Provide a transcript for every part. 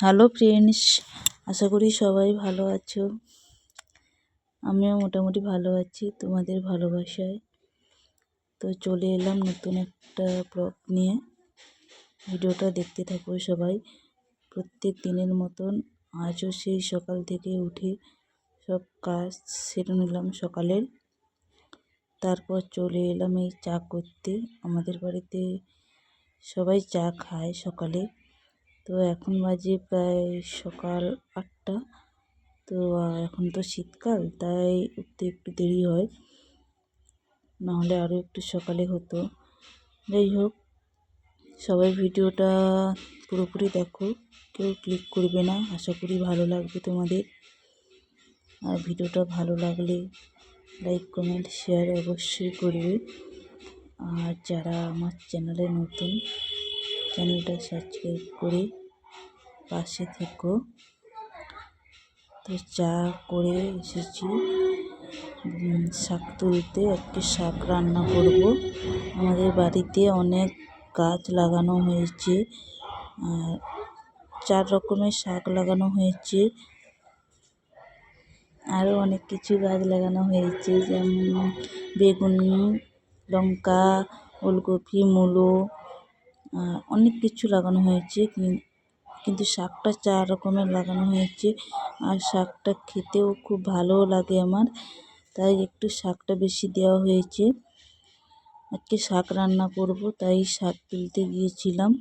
Hello friends আশা করি সবাই ভালো আছো। আমিও মোটামুটি ভালো আছি তোমাদের ভালোবাসায়। তো চলে এলাম নতুন একটা ব্লগ নিয়ে। ভিডিওটা দেখতে থাকো সবাই। প্রত্যেক দিনের মতন আজও সেই সকাল থেকে উঠে সব কাজ সেরে নিলাম সকালের তারপর চলে এলাম এই চা করতে। আমাদের বাড়িতে সবাই চা খায় সকালে। তো এখন বাজে প্রায় সকাল আটটা। তো এখন তো শীতকাল, তাই উঠতে একটু দেরি হয়। নাহলে আরও একটু সকালে হতো। যাই হোক, সবাই ভিডিওটা পুরোপুরি দেখো। কেউ ক্লিক করবে না, আশা করি ভালো লাগবে তোমাদের। আর ভিডিওটা ভালো লাগলে লাইক, কমেন্ট, শেয়ার অবশ্যই করবে। আর যারা আমার চ্যানেলে নতুন চ্যানেলটা সাবস্ক্রাইব করে পাশে থেকো। তো চা করে এসেছি। শাক তুলতে একটি শাক রান্না করব। আমাদের বাড়িতে অনেক গাছ লাগানো হয়েছে। চার রকমের শাক লাগানো হয়েছে। আরও অনেক কিছু গাছ লাগানো হয়েছে। যেমন বেগুন, লঙ্কা, ওলকপি, মূলো অনেক কিছু লাগানো হয়েছে কিন্তু শাকটা চার রকমের লাগানো হয়েছে। আর শাকটা খেতেও খুব ভালোও লাগে আমার, তাই একটু শাকটা বেশি দেওয়া হয়েছে। আজকে শাক রান্না করব, তাই শাক তুলতে গিয়েছিলাম।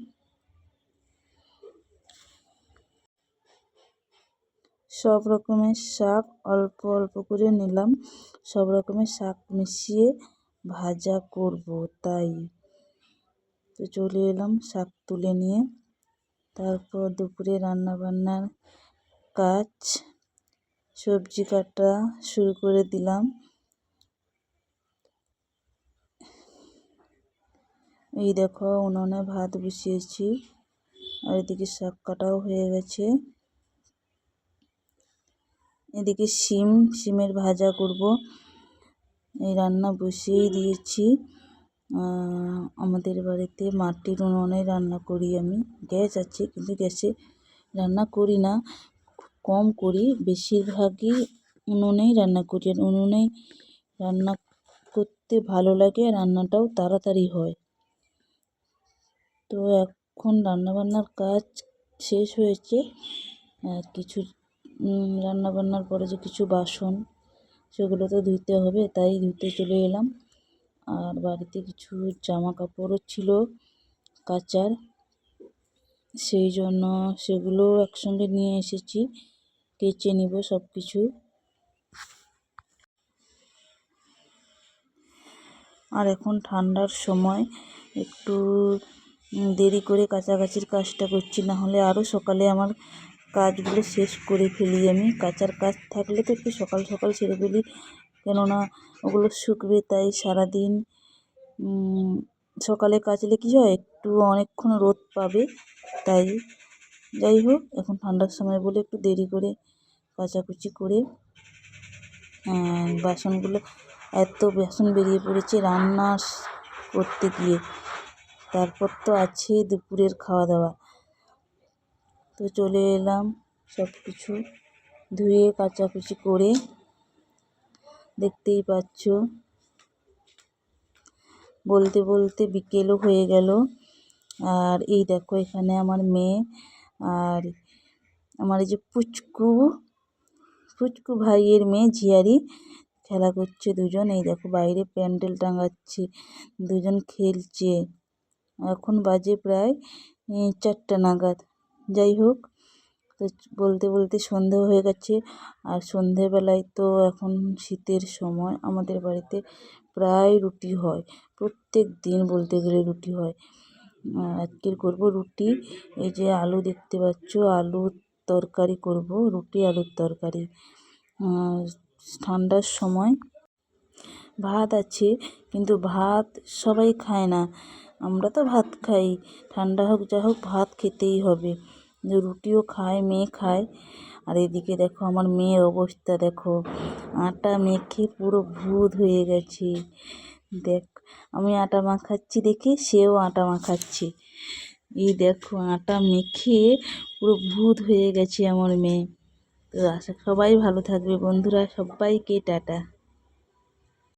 সব রকমের শাক অল্প অল্প করে নিলাম, সব রকমের শাক মিশিয়ে ভাজা করব, তাই। তো চলে এলাম শাক তুলে নিয়ে। তারপর দুপুরে রান্না বান্নার কাজ, সবজি কাটা শুরু করে দিলাম। এই দেখো উনুনে ভাত বসিয়েছি আর এদিকে শাক কাটাও হয়ে গেছে। এদিকে শিম, শিমের ভাজা করব। এই রান্না বসিয়েই দিয়েছি। আমাদের বাড়িতে মাটির উনুনে রান্না করি আমি। গ্যাস আছে, কিন্তু গ্যাসে রান্না করি না। কম করি, বেশিরভাগই উনুনেই রান্না করি। আর উনুনেই রান্না করতে ভালো লাগে রান্নাটাও তাড়াতাড়ি হয়। তো এখন রান্নাবান্নার কাজ শেষ হয়েছে। আর কিছু রান্নাবান্নার পরে যে কিছু বাসন, সেগুলো তো ধুতে হবে, তাই ধুতে চলে এলাম। আর বাড়িতে কিছু জামা কাপড়ও ছিল কাচার। সেই জন্য সেগুলো একসঙ্গে নিয়ে এসেছি, কেচে নিব সব কিছু আর এখন ঠান্ডার সময়, একটু দেরি করে কাছাকাছির কাজটা করছি না হলে আরও সকালে আমার কাজগুলো শেষ করে ফেলি আমি। কাচার কাজ থাকলে তো একটু সকাল সকাল ছেড়ে ফেলি। কেননা ওগুলো শুকবে, তাই সারাদিন সকালে কাচলে কী হয়, একটু অনেকক্ষণ রোদ পাবে, তাই যাই হোক, এখন ঠান্ডার সময় বলে একটু দেরি করে কাচাকুচি করে বাসনগুলো, এত বাসন বেরিয়ে পড়েছে রান্না করতে গিয়ে, তারপর তো আছে দুপুরের খাওয়া দাওয়া তো চলে এলাম সব কিছু ধুয়ে কাচাকুচি করে। দেখতেই পাচ্ছ। বলতে বলতে বিকেলও হয়ে গেল। আর এই দেখো এখানে আমার মেয়ে আর আমার এই যে পুচকু পুচকু ভাইয়ের মেয়ে ঝিয়ারি খেলা করছে দুজন। এই দেখো বাইরে প্যান্ডেল টাঙাচ্ছে, দুজন খেলছে। এখন বাজে প্রায় চারটে নাগাদ। যাই হোক তো বলতে বলতে সন্ধে হয়ে গেছে। আর সন্ধেবেলায় তো এখন শীতের সময় আমাদের বাড়িতে প্রায় রুটি হয়। প্রত্যেক দিন বলতে গেলে রুটি হয়। আজকের করব রুটি। এই যে আলু দেখতে পাচ্ছ, আলুর তরকারি করব, রুটি, আলুর তরকারি। ঠান্ডার সময় ভাত আছে, কিন্তু ভাত সবাই খায় না। আমরা তো ভাত খাই। ঠান্ডা হোক, যা হোক, ভাত খেতেই হবে। রুটিও খায়, মেয়ে খায়। আর এদিকে দেখো আমার মেয়ের অবস্থা, দেখো। আটা মেখে পুরো ভূত হয়ে গেছে। দেখ, আমি আটা মাখাচ্ছি দেখে সেও আটা মাখাচ্ছে। এই দেখো, আটা মেখে পুরো ভূত হয়ে গেছে আমার মেয়ে। তো আশা, সবাই ভালো থাকবে বন্ধুরা। সবাইকে টাটা।